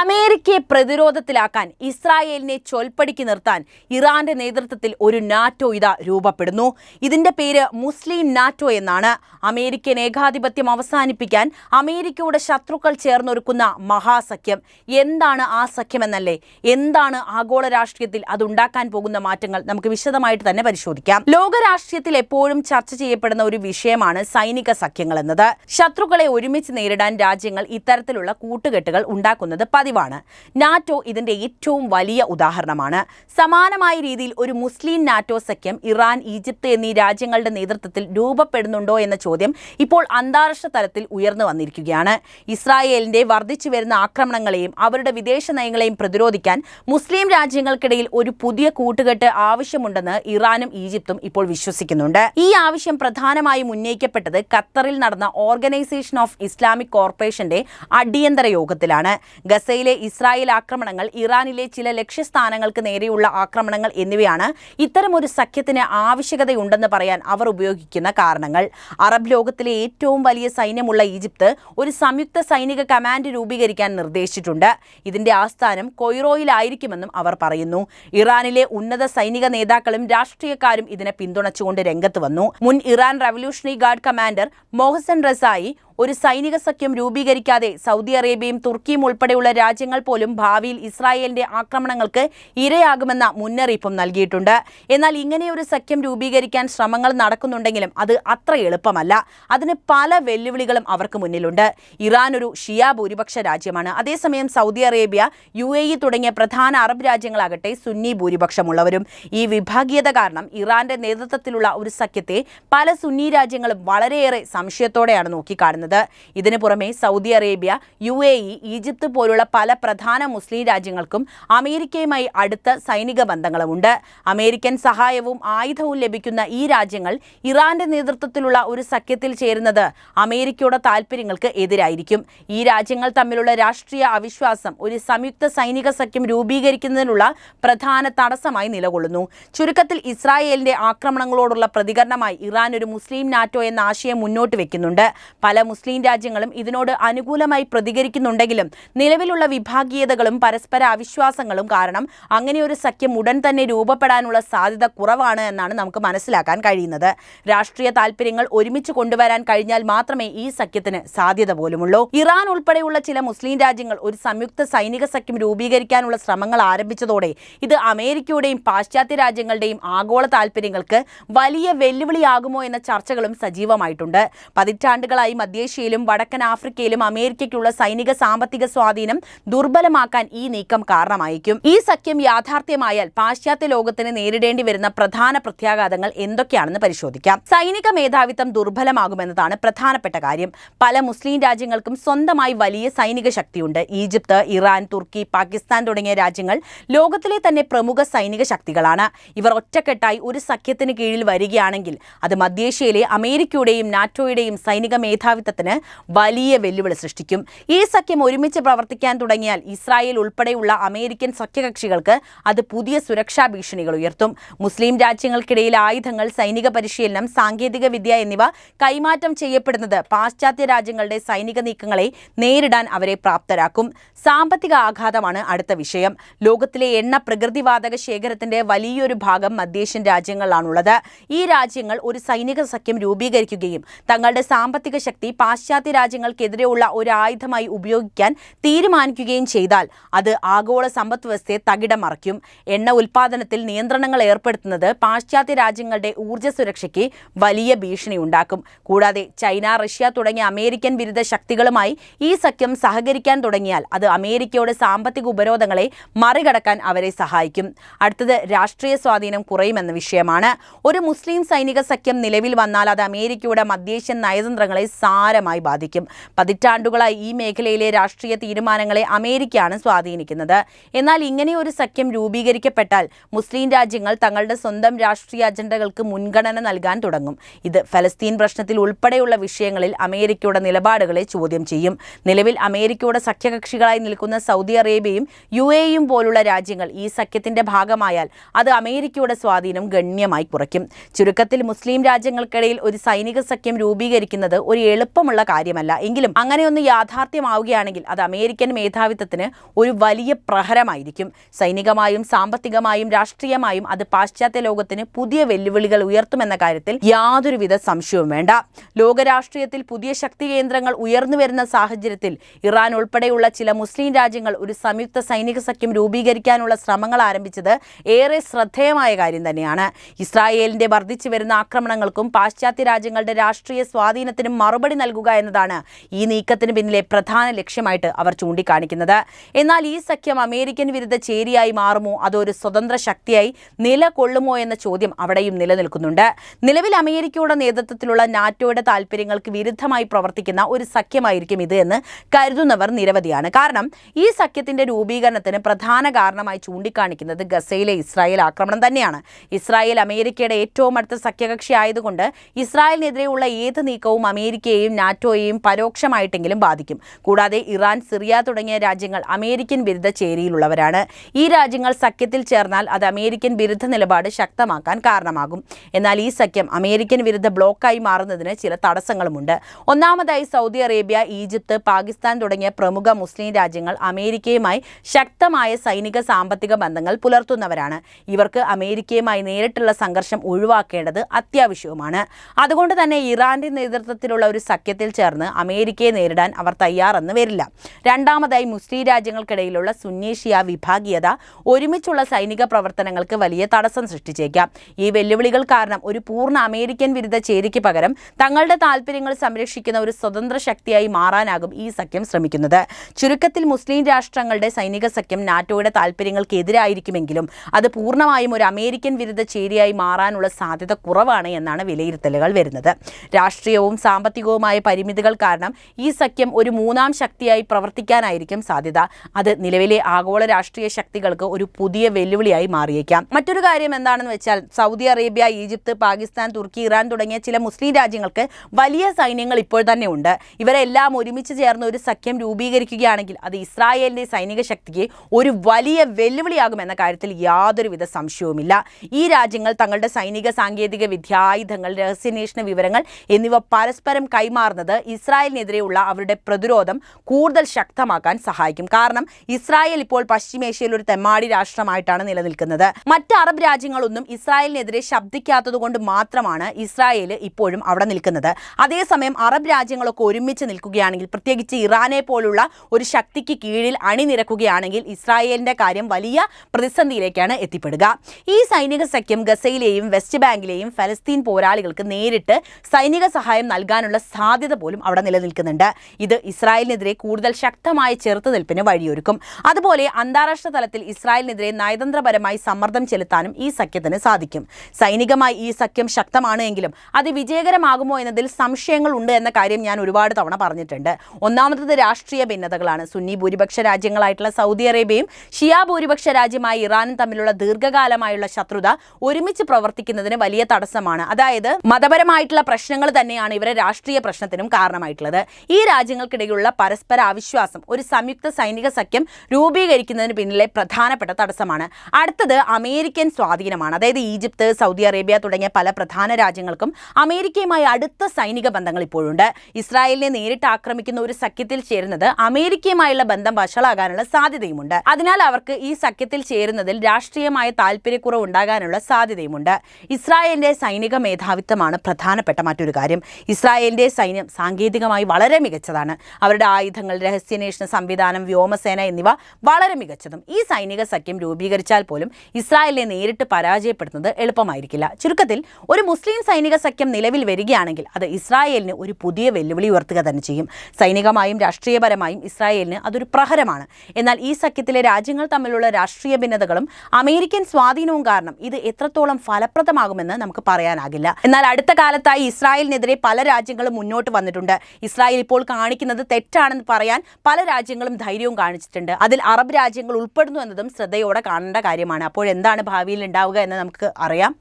അമേരിക്കയെ പ്രതിരോധത്തിലാക്കാൻ ഇസ്രായേലിനെ ചൊൽപ്പടിക്ക് നിർത്താൻ ഇറാന്റെ നേതൃത്വത്തിൽ ഒരു നാറ്റോ ഇതാ രൂപപ്പെടുന്നു. ഇതിന്റെ പേര് മുസ്ലിം നാറ്റോ എന്നാണ്. അമേരിക്കൻ ഏകാധിപത്യം അവസാനിപ്പിക്കാൻ അമേരിക്കയുടെ ശത്രുക്കൾ ചേർന്നൊരുക്കുന്ന മഹാസഖ്യം. എന്താണ് ആ സഖ്യമെന്നല്ലേ എന്താണ് ആഗോള രാഷ്ട്രീയത്തിൽ അതുണ്ടാക്കാൻ പോകുന്ന മാറ്റങ്ങൾ? നമുക്ക് വിശദമായിട്ട് തന്നെ പരിശോധിക്കാം. ലോകരാഷ്ട്രീയത്തിൽ എപ്പോഴും ചർച്ച ചെയ്യപ്പെടുന്ന ഒരു വിഷയമാണ് സൈനിക സഖ്യങ്ങൾ എന്നത്. ശത്രുക്കളെ ഒരുമിച്ച് നേരിടാൻ രാജ്യങ്ങൾ ഇത്തരത്തിലുള്ള കൂട്ടുകെട്ടുകൾ ഉണ്ടാക്കുന്നത് പതിവാണ് നാറ്റോ ഇതിന്റെ ഏറ്റവും വലിയ ഉദാഹരണമാണ്. സമാനമായ രീതിയിൽ ഒരു മുസ്ലിം നാറ്റോ സഖ്യം ഇറാൻ ഈജിപ്ത് എന്നീ രാജ്യങ്ങളുടെ നേതൃത്വത്തിൽ രൂപപ്പെടുന്നുണ്ടോ എന്ന ചോദ്യം ഇപ്പോൾ അന്താരാഷ്ട്ര തലത്തിൽ ഉയർന്നു വന്നിരിക്കുകയാണ്. ഇസ്രായേലിന്റെ വർദ്ധിച്ചു വരുന്ന ആക്രമണങ്ങളെയും അവരുടെ വിദേശ നയങ്ങളെയും പ്രതിരോധിക്കാൻ മുസ്ലിം രാജ്യങ്ങൾക്കിടയിൽ ഒരു പുതിയ കൂട്ടുകെട്ട് ആവശ്യമുണ്ടെന്ന് ഇറാനും ഈജിപ്തും ഇപ്പോൾ വിശ്വസിക്കുന്നുണ്ട്. ഈ ആവശ്യം പ്രധാനമായും ഉന്നയിക്കപ്പെട്ടത് ഖത്തറിൽ നടന്ന ഓർഗനൈസേഷൻ ഓഫ് ഇസ്ലാമിക് കോർപ്പറേഷന്റെ അടിയന്തര യോഗത്തിലാണ്. ഗസയിലെ ഇസ്രായേൽ ആക്രമണങ്ങൾ ഇറാനിലെ ചില ലക്ഷ്യസ്ഥാനങ്ങൾക്ക് നേരെയുള്ള ആക്രമണങ്ങൾ എന്നിവയാണ് ഇത്തരമൊരു സഖ്യത്തിന് ആവശ്യകതയുണ്ടെന്ന് പറയാൻ അവർ ഉപയോഗിക്കുന്ന കാരണങ്ങൾ. അറബ് ലോകത്തിലെ ഏറ്റവും വലിയ സൈന്യമുള്ള ഈജിപ്ത് ഒരു സംയുക്ത സൈനിക കമാൻഡ് രൂപീകരിക്കാൻ നിർദ്ദേശിച്ചിട്ടുണ്ട്. ഇതിന്റെ ആസ്ഥാനം കൊയ്റോയിലായിരിക്കുമെന്നും അവർ പറയുന്നു. ഇറാനിലെ ഉന്നത സൈനിക നേതാക്കളും രാഷ്ട്രീയക്കാരും ഇതിനെ പിന്തുണച്ചുകൊണ്ട് രംഗത്ത് വന്നു. മുൻ Iran revolutionary guard commander Mohsen Rezaei ഒരു സൈനിക സഖ്യം രൂപീകരിക്കാതെ സൗദി അറേബ്യയും തുർക്കിയും ഉൾപ്പെടെയുള്ള രാജ്യങ്ങൾ പോലും ഭാവിയിൽ ഇസ്രായേലിന്റെ ആക്രമണങ്ങൾക്ക് ഇരയാകുമെന്ന മുന്നറിയിപ്പും നൽകിയിട്ടുണ്ട്. എന്നാൽ ഇങ്ങനെയൊരു സഖ്യം രൂപീകരിക്കാൻ ശ്രമങ്ങൾ നടക്കുന്നുണ്ടെങ്കിലും അത് അത്ര എളുപ്പമല്ല. അതിന് പല വെല്ലുവിളികളും അവർക്ക് മുന്നിലുണ്ട്. ഇറാൻ ഒരു ഷിയ ഭൂരിപക്ഷ രാജ്യമാണ്. അതേസമയം സൗദി അറേബ്യ യു തുടങ്ങിയ പ്രധാന അറബ് രാജ്യങ്ങളാകട്ടെ സുന്നി ഭൂരിപക്ഷമുള്ളവരും. ഈ വിഭാഗീയത കാരണം ഇറാന്റെ നേതൃത്വത്തിലുള്ള ഒരു സഖ്യത്തെ പല സുന്നി രാജ്യങ്ങളും വളരെയേറെ സംശയത്തോടെയാണ് നോക്കിക്കാണുന്നത്. ഇതിനു പുറമെ Saudi Arabia U A E Egypt പോലുള്ള പല പ്രധാന മുസ്ലിം രാജ്യങ്ങൾക്കും അമേരിക്കയുമായി അടുത്ത സൈനിക ബന്ധങ്ങളുമുണ്ട്. അമേരിക്കൻ സഹായവും ആയുധവും ലഭിക്കുന്ന ഈ രാജ്യങ്ങൾ ഇറാന്റെ നേതൃത്വത്തിലുള്ള ഒരു സഖ്യത്തിൽ ചേരുന്നത് അമേരിക്കയുടെ താൽപ്പര്യങ്ങൾക്ക് എതിരായിരിക്കും. ഈ രാജ്യങ്ങൾ തമ്മിലുള്ള രാഷ്ട്രീയ അവിശ്വാസം ഒരു സംയുക്ത സൈനിക സഖ്യം രൂപീകരിക്കുന്നതിനുള്ള പ്രധാന തടസ്സമായി നിലകൊള്ളുന്നു. ചുരുക്കത്തിൽ ഇസ്രായേലിന്റെ ആക്രമണങ്ങളോടുള്ള പ്രതികരണമായി ഇറാൻ ഒരു മുസ്ലിം നാറ്റോ എന്ന ആശയം മുന്നോട്ട് വെക്കുന്നുണ്ട്. പല മുസ്ലിം രാജ്യങ്ങളും ഇതിനോട് അനുകൂലമായി പ്രതികരിക്കുന്നുണ്ടെങ്കിലും നിലവിലുള്ള വിഭാഗീയതകളും പരസ്പര അവിശ്വാസങ്ങളും കാരണം അങ്ങനെ ഒരു സഖ്യം ഉടൻ തന്നെ രൂപപ്പെടാനുള്ള സാധ്യത കുറവാണ് എന്നാണ് നമുക്ക് മനസ്സിലാക്കാൻ കഴിയുന്നത്. രാഷ്ട്രീയ താല്പര്യങ്ങൾ ഒരുമിച്ച് കൊണ്ടുവരാൻ കഴിഞ്ഞാൽ മാത്രമേ ഈ സഖ്യത്തിന് സാധ്യത പോലുമുള്ളൂ. ഇറാൻ ഉൾപ്പെടെയുള്ള ചില മുസ്ലിം രാജ്യങ്ങൾ ഒരു സംയുക്ത സൈനിക സഖ്യം രൂപീകരിക്കാനുള്ള ശ്രമങ്ങൾ ആരംഭിച്ചതോടെ ഇത് അമേരിക്കയുടെയും പാശ്ചാത്യ രാജ്യങ്ങളുടെയും ആഗോള താല്പര്യങ്ങൾക്ക് വലിയ വെല്ലുവിളിയാകുമോ എന്ന ചർച്ചകളും സജീവമായിട്ടുണ്ട്. പതിറ്റാണ്ടുകളായി മധ്യേഷ്യയിലും വടക്കൻ ആഫ്രിക്കയിലും അമേരിക്കയ്ക്കുള്ള സൈനിക സാമ്പത്തിക സ്വാധീനം ദുർബലമാക്കാൻ ഈ നീക്കം കാരണമായിരിക്കും ഈ സഖ്യം യാഥാർത്ഥ്യമായാൽ പാശ്ചാത്യ ലോകത്തിന് നേരിടേണ്ടി വരുന്ന പ്രധാന പ്രത്യാഘാതങ്ങൾ എന്തൊക്കെയാണെന്ന് പരിശോധിക്കാം. സൈനിക മേധാവിത്വം ദുർബലമാകുമെന്നതാണ് പ്രധാനപ്പെട്ട കാര്യം. പല മുസ്ലിം രാജ്യങ്ങൾക്കും സ്വന്തമായി വലിയ സൈനിക ശക്തിയുണ്ട്. ഈജിപ്ത് ഇറാൻ തുർക്കി പാകിസ്ഥാൻ തുടങ്ങിയ രാജ്യങ്ങൾ ലോകത്തിലെ തന്നെ പ്രമുഖ സൈനിക ശക്തികളാണ്. ഇവർ ഒറ്റക്കെട്ടായി ഒരു സഖ്യത്തിന് കീഴിൽ വരികയാണെങ്കിൽ അത് മധ്യേഷ്യയിലെ അമേരിക്കയുടെയും നാറ്റോയുടെയും സൈനിക മേധാവിത്വത്തിന് വലിയ വെല്ലുവിളി സൃഷ്ടിക്കും. ഈ സഖ്യം ഒരുമിച്ച് പ്രവർത്തിക്കാൻ തുടങ്ങിയാൽ ഇസ്രായേൽ ഉൾപ്പെടെയുള്ള അമേരിക്കൻ സഖ്യകക്ഷികൾക്ക് അത് പുതിയ സുരക്ഷാ ഭീഷണികൾ ഉയർത്തും. മുസ്ലിം രാജ്യങ്ങൾക്കിടയിൽ ആയുധങ്ങൾ സൈനിക പരിശീലനം സാങ്കേതിക വിദ്യ എന്നിവ കൈമാറ്റം ചെയ്യപ്പെടുന്നത് പാശ്ചാത്യ രാജ്യങ്ങളുടെ സൈനിക നീക്കങ്ങളെ നേരിടാൻ അവരെ പ്രാപ്തരാക്കും. സാമ്പത്തിക ആഘാതമാണ് അടുത്ത വിഷയം. ലോകത്തിലെ എണ്ണ പ്രകൃതിവാതക ശേഖരത്തിന്റെ വലിയൊരു ഭാഗം മധ്യേഷ്യൻ രാജ്യങ്ങളിലാണുള്ളത്. ഈ രാജ്യങ്ങൾ ഒരു സൈനിക സഖ്യം രൂപീകരിക്കുകയും തങ്ങളുടെ സാമ്പത്തിക ശക്തി പാശ്ചാത്യ രാജ്യങ്ങൾക്കെതിരെയുള്ള ഒരു ആയുധമായി ഉപയോഗിക്കാൻ തീരുമാനിക്കുകയും ചെയ്താൽ അത് ആഗോള സമ്പദ് വ്യവസ്ഥയെ തകിടം മറിക്കും. എണ്ണ ഉൽപ്പാദനത്തിൽ നിയന്ത്രണങ്ങൾ ഏർപ്പെടുത്തുന്നത് പാശ്ചാത്യ രാജ്യങ്ങളുടെ ഊർജ സുരക്ഷയ്ക്ക് വലിയ ഭീഷണി ഉണ്ടാക്കും. കൂടാതെ ചൈന റഷ്യ തുടങ്ങിയ അമേരിക്കൻ വിരുദ്ധ ശക്തികളുമായി ഈ സഖ്യം സഹകരിക്കാൻ തുടങ്ങിയാൽ അത് അമേരിക്കയുടെ സാമ്പത്തിക ഉപരോധങ്ങളെ മറികടക്കാൻ അവരെ സഹായിക്കും. അടുത്തത് രാഷ്ട്രീയ സ്വാധീനം കുറയുമെന്ന വിഷയമാണ്. ഒരു മുസ്ലിം സൈനിക സഖ്യം നിലവിൽ വന്നാൽ അത് അമേരിക്കയുടെ മധ്യേഷ്യൻ നയതന്ത്രങ്ങളെ സാരമായി ബാധിക്കും. പതിറ്റാണ്ടുകളായി ഈ മേഖലയിലെ രാഷ്ട്രീയ തീരുമാനങ്ങളെ അമേരിക്കയാണ് സ്വാധീനിക്കുന്നത്. എന്നാൽ ഇങ്ങനെ ഒരു സഖ്യം രൂപീകരിക്കപ്പെട്ടാൽ മുസ്ലിം രാജ്യങ്ങൾ തങ്ങളുടെ സ്വന്തം രാഷ്ട്രീയ അജണ്ടകൾക്ക് മുൻഗണന നൽകാൻ തുടങ്ങും. ഇത് ഫലസ്തീൻ പ്രശ്നത്തിൽ ഉൾപ്പെടെയുള്ള വിഷയങ്ങളിൽ അമേരിക്കയുടെ നിലപാടുകളെ ചോദ്യം ചെയ്യും. നിലവിൽ അമേരിക്കയുടെ സഖ്യകക്ഷികളായി നിൽക്കുന്ന സൗദി അറേബ്യയും യു എയും പോലുള്ള രാജ്യങ്ങൾ ഈ സഖ്യത്തിന്റെ ഭാഗമായാൽ അത് അമേരിക്കയുടെ സ്വാധീനം ഗണ്യമായി കുറയ്ക്കും. ചുരുക്കത്തിൽ മുസ്ലിം രാജ്യങ്ങൾക്കിടയിൽ ഒരു സൈനിക സഖ്യം രൂപീകരിക്കുന്നത് ഒരു എളുപ്പ എളുപ്പമുള്ള കാര്യമല്ല. എങ്കിലും അങ്ങനെയൊന്ന് യാഥാർത്ഥ്യമാവുകയാണെങ്കിൽ അത് അമേരിക്കൻ മേധാവിത്വത്തിന് ഒരു വലിയ പ്രഹരമായിരിക്കും. സൈനികമായും സാമ്പത്തികമായും രാഷ്ട്രീയമായും അത് പാശ്ചാത്യ ലോകത്തിന് പുതിയ വെല്ലുവിളികൾ ഉയർത്തുമെന്ന കാര്യത്തിൽ യാതൊരുവിധ സംശയവും വേണ്ട. ലോകരാഷ്ട്രീയത്തിൽ പുതിയ ശക്തി കേന്ദ്രങ്ങൾ ഉയർന്നു വരുന്ന സാഹചര്യത്തിൽ ഇറാൻ ഉൾപ്പെടെയുള്ള ചില മുസ്ലിം രാജ്യങ്ങൾ ഒരു സംയുക്ത സൈനിക സഖ്യം രൂപീകരിക്കാനുള്ള ശ്രമങ്ങൾ ആരംഭിച്ചത് ഏറെ ശ്രദ്ധേയമായ കാര്യം തന്നെയാണ്. ഇസ്രായേലിന്റെ വർദ്ധിച്ചു വരുന്ന ആക്രമണങ്ങൾക്കും പാശ്ചാത്യ രാജ്യങ്ങളുടെ രാഷ്ട്രീയ സ്വാധീനത്തിനും മറുപടി നൽകുക എന്നതാണ് ഈ നീക്കത്തിന് പിന്നിലെ പ്രധാന ലക്ഷ്യമായിട്ട് അവർ ചൂണ്ടിക്കാണിക്കുന്നത്. എന്നാൽ ഈ സഖ്യം അമേരിക്കൻ വിരുദ്ധ ചേരിയായി മാറുമോ? അതോ ഒരു സ്വതന്ത്ര ശക്തിയായി നിലകൊള്ളുമോ എന്ന ചോദ്യം അവിടെയും നിലനിൽക്കുന്നുണ്ട്. നിലവിൽ അമേരിക്കയുടെ നേതൃത്വത്തിലുള്ള നാറ്റോയുടെ താല്പര്യങ്ങൾക്ക് വിരുദ്ധമായി പ്രവർത്തിക്കുന്ന ഒരു സഖ്യമായിരിക്കും ഇത് എന്ന് കരുതുന്നവർ നിരവധിയാണ്. കാരണം ഈ സഖ്യത്തിന്റെ രൂപീകരണത്തിന് പ്രധാന കാരണമായി ചൂണ്ടിക്കാണിക്കുന്നത് ഗസയിലെ ഇസ്രായേൽ ആക്രമണം തന്നെയാണ്. ഇസ്രായേൽ അമേരിക്കയുടെ ഏറ്റവും അടുത്ത സഖ്യകക്ഷി ആയതുകൊണ്ട് ഇസ്രായേലിനെതിരെയുള്ള ഏത് നീക്കവും അമേരിക്കയെയും നാറ്റോയെയും പരോക്ഷമായിട്ടെങ്കിലും ബാധിക്കും. കൂടാതെ ഇറാൻ സിറിയ തുടങ്ങിയ രാജ്യങ്ങൾ അമേരിക്കൻ ബിരുദ ചേരിയിലുള്ളവരാണ്. ഈ രാജ്യങ്ങൾ സഖ്യത്തിൽ ചേർന്നാൽ അത് അമേരിക്കൻ വിരുദ്ധ നിലപാട് ശക്തമാക്കാൻ കാരണമാകും. എന്നാൽ ഈ സഖ്യം അമേരിക്കൻ വിരുദ്ധ ബ്ലോക്കായി മാറുന്നതിന് ചില തടസ്സങ്ങളുമുണ്ട്. ഒന്നാമതായി സൗദി അറേബ്യ ഈജിപ്ത് പാകിസ്ഥാൻ തുടങ്ങിയ പ്രമുഖ മുസ്ലിം രാജ്യങ്ങൾ അമേരിക്കയുമായി ശക്തമായ സൈനിക സാമ്പത്തിക ബന്ധങ്ങൾ പുലർത്തുന്നവരാണ്. ഇവർക്ക് അമേരിക്കയുമായി നേരിട്ടുള്ള സംഘർഷം ഒഴിവാക്കേണ്ടത് അത്യാവശ്യവുമാണ്. അതുകൊണ്ട് തന്നെ ഇറാന്റെ നേതൃത്വത്തിലുള്ള ഒരു സഖ്യത്തിൽ ചേർന്ന് അമേരിക്കയെ നേരിടാൻ അവർ തയ്യാറെന്ന് വരില്ല. രണ്ടാമതായി മുസ്ലിം രാജ്യങ്ങൾക്കിടയിലുള്ള സുന്നേഷ്യ വിഭാഗീയത ഒരുമിച്ചുള്ള സൈനിക പ്രവർത്തനങ്ങൾക്ക് വലിയ തടസ്സം സൃഷ്ടിച്ചേക്കാം. ഈ വെല്ലുവിളികൾ കാരണം ഒരു പൂർണ അമേരിക്കൻ വിരുദ്ധ ചേരിക്ക് പകരം തങ്ങളുടെ താല്പര്യങ്ങൾ സംരക്ഷിക്കുന്ന ഒരു സ്വതന്ത്ര ശക്തിയായി മാറാനാകും ഈ സഖ്യം ശ്രമിക്കുന്നത്. ചുരുക്കത്തിൽ മുസ്ലിം രാഷ്ട്രങ്ങളുടെ സൈനിക സഖ്യം നാറ്റോയുടെ താല്പര്യങ്ങൾക്കെതിരായിരിക്കുമെങ്കിലും അത് പൂർണമായും ഒരു അമേരിക്കൻ വിരുദ്ധ ചേരിയായി മാറാനുള്ള സാധ്യത കുറവാണ് എന്നാണ് വിലയിരുത്തലുകൾ വരുന്നത്. രാഷ്ട്രീയവും സാമ്പത്തികവുമായ പരിമിതികൾ കാരണം ഈ സഖ്യം ഒരു മൂന്നാം ശക്തിയായി പ്രവർത്തിക്കാനായിരിക്കും സാധ്യത. അത് നിലവിലെ ആഗോള രാഷ്ട്രീയ ശക്തികൾക്ക് ഒരു പുതിയ വെല്ലുവിളിയായി മാറിയേക്കാം. മറ്റൊരു കാര്യം എന്താണെന്ന് വെച്ചാൽ Saudi Arabia Egypt Pakistan Turkey Iran തുടങ്ങിയ ചില മുസ്ലിം രാജ്യങ്ങൾക്ക് വലിയ സൈന്യങ്ങൾ ഇപ്പോൾ തന്നെ ഉണ്ട്. ഇവരെല്ലാം ഒരുമിച്ച് ചേർന്ന് ഒരു സഖ്യം രൂപീകരിക്കുകയാണെങ്കിൽ അത് ഇസ്രായേലിന്റെ സൈനിക ശക്തിക്ക് ഒരു വലിയ വെല്ലുവിളിയാകുമെന്ന കാര്യത്തിൽ യാതൊരുവിധ സംശയവുമില്ല. ഈ രാജ്യങ്ങൾ തങ്ങളുടെ സൈനിക സാങ്കേതിക വിദ്യ ആയുധങ്ങൾ രഹസ്യാന്വേഷണ വിവരങ്ങൾ എന്നിവ പരസ്പരം കൈമാറുന്നത് ഇസ്രായേലിനെതിരെയുള്ള അവരുടെ പ്രതിരോധം കൂടുതൽ ശക്തമാക്കാൻ സഹായിക്കും. കാരണം ഇസ്രായേൽ ഇപ്പോൾ പശ്ചിമേഷ്യയിൽ ഒരു തെമ്മാടി രാഷ്ട്രമായിട്ടാണ് നിലനിൽക്കുന്നത്. മറ്റ് അറബ് രാജ്യങ്ങളൊന്നും ഇസ്രായേലിനെതിരെ ശബ്ദിക്കാത്തതുകൊണ്ട് മാത്രമാണ് ഇസ്രായേൽ ഇപ്പോഴും അവിടെ നിൽക്കുന്നത്. അതേസമയം അറബ് രാജ്യങ്ങളൊക്കെ ഒരുമിച്ച് നിൽക്കുകയാണെങ്കിൽ പ്രത്യേകിച്ച് ഇറാനെ പോലുള്ള ഒരു ശക്തിക്ക് കീഴിൽ അണിനിരക്കുകയാണെങ്കിൽ ഇസ്രായേലിന്റെ കാര്യം വലിയ പ്രതിസന്ധിയിലേക്കാണ് എത്തിപ്പെടുക. ഈ സൈനിക സഖ്യം ഗസയിലെയും വെസ്റ്റ് ബാങ്കിലെയും ഫലസ്തീൻ പോരാളികൾക്ക് നേരിട്ട് സൈനിക സഹായം നൽകാനുള്ള സാധ്യത പോലും അവിടെ നിലനിൽക്കുന്നുണ്ട്. ഇത് ഇസ്രായേലിനെതിരെ കൂടുതൽ ശക്തമായ ചെറുത്തുനിൽപ്പിന് വഴിയൊരുക്കും. അതുപോലെ അന്താരാഷ്ട്ര തലത്തിൽ ഇസ്രായേലിനെതിരെ നയതന്ത്രപരമായി സമ്മർദ്ദം ചെലുത്താനും ഈ സഖ്യത്തിന് സാധിക്കും. സൈനികമായി ഈ സഖ്യം ശക്തമാണ് എങ്കിലും അത് വിജയകരമാകുമോ എന്നതിൽ സംശയങ്ങൾ ഉണ്ട് എന്ന കാര്യം ഞാൻ ഒരുപാട് തവണ പറഞ്ഞിട്ടുണ്ട്. ഒന്നാമത്തത് രാഷ്ട്രീയ ഭിന്നതകളാണ്. സുന്നി ഭൂരിപക്ഷ രാജ്യങ്ങളായിട്ടുള്ള സൗദി അറേബ്യയും ഷിയ ഭൂരിപക്ഷ രാജ്യമായ ഇറാനും തമ്മിലുള്ള ദീർഘകാലമായുള്ള ശത്രുത ഒരുമിച്ച് പ്രവർത്തിക്കുന്നതിന് വലിയ തടസ്സമാണ്. അതായത് മതപരമായിട്ടുള്ള പ്രശ്നങ്ങൾ തന്നെയാണ് ഇവരെ രാഷ്ട്രീയ പ്രശ്നത്തിനും കാരണമായിട്ടുള്ളത്. ഈ രാജ്യങ്ങൾക്കിടയിലുള്ള പരസ്പര അവിശ്വാസം ഒരു സംയുക്ത സൈനിക സഖ്യം രൂപീകരിക്കുന്നതിന് പിന്നിലെ പ്രധാനപ്പെട്ട തടസ്സമാണ്. അടുത്തത് അമേരിക്കൻ സ്വാധീനമാണ്. അതായത് ഈജിപ്ത് സൗദി അറേബ്യ തുടങ്ങിയ പല പ്രധാന രാജ്യങ്ങൾക്കും അമേരിക്കയുമായി അടുത്ത സൈനിക ബന്ധങ്ങൾ ഇപ്പോഴുണ്ട്. ഇസ്രായേലിനെ നേരിട്ട് ആക്രമിക്കുന്ന ഒരു സഖ്യത്തിൽ ചേരുന്നത് അമേരിക്കയുമായുള്ള ബന്ധം വഷളാകാനുള്ള സാധ്യതയുമുണ്ട്. അതിനാൽ അവർക്ക് ഈ സഖ്യത്തിൽ ചേരുന്നതിൽ രാഷ്ട്രീയമായ താല്പര്യക്കുറവ് ഉണ്ടാകാനുള്ള സാധ്യതയുമുണ്ട്. ഇസ്രായേലിന്റെ സൈനിക മേധാവിത്വമാണ് പ്രധാനപ്പെട്ട മറ്റൊരു കാര്യം. ഇസ്രായേലിന്റെ സൈന്യം സാങ്കേതികമായി വളരെ മികച്ചതാണ്. അവരുടെ ആയുധങ്ങൾ രഹസ്യാന്വേഷണ സംവിധാനം വ്യോമസേന എന്നിവ വളരെ മികച്ചതും. ഈ സൈനിക സഖ്യം രൂപീകരിച്ചാൽ പോലും ഇസ്രായേലിനെ നേരിട്ട് പരാജയപ്പെടുത്തുന്നത് എളുപ്പമായിരിക്കില്ല. ചുരുക്കത്തിൽ ഒരു മുസ്ലിം സൈനിക സഖ്യം നിലവിൽ വരികയാണെങ്കിൽ അത് ഇസ്രായേലിന് ഒരു പുതിയ വെല്ലുവിളി ഉയർത്തുക തന്നെ ചെയ്യും. സൈനികമായും രാഷ്ട്രീയപരമായും ഇസ്രായേലിന് അതൊരു പ്രഹരമാണ്. എന്നാൽ ഈ സഖ്യത്തിലെ രാജ്യങ്ങൾ തമ്മിലുള്ള രാഷ്ട്രീയ ഭിന്നതകളും അമേരിക്കൻ സ്വാധീനവും കാരണം ഇത് എത്രത്തോളം ഫലപ്രദമാകുമെന്ന് നമുക്ക് പറയാനാകില്ല. എന്നാൽ അടുത്ത കാലത്തായി ഇസ്രായേലിനെതിരെ പല രാജ്യങ്ങളും മുന്നോട്ട് വന്നിട്ടുണ്ട്. ഇസ്രായേൽ ഇപ്പോൾ കാണിക്കുന്നത് തെറ്റാണെന്ന് പറയാൻ പല രാജ്യങ്ങളും ധൈര്യവും കാണിച്ചിട്ടുണ്ട്. അതിൽ അറബ് രാജ്യങ്ങൾ ഉൾപ്പെടുന്നു എന്നതും ശ്രദ്ധയോടെ കാണേണ്ട കാര്യമാണ്. അപ്പോൾ എന്താണ് ഭാവിയിൽ ഉണ്ടാവുക എന്ന് നമുക്ക് അറിയാം.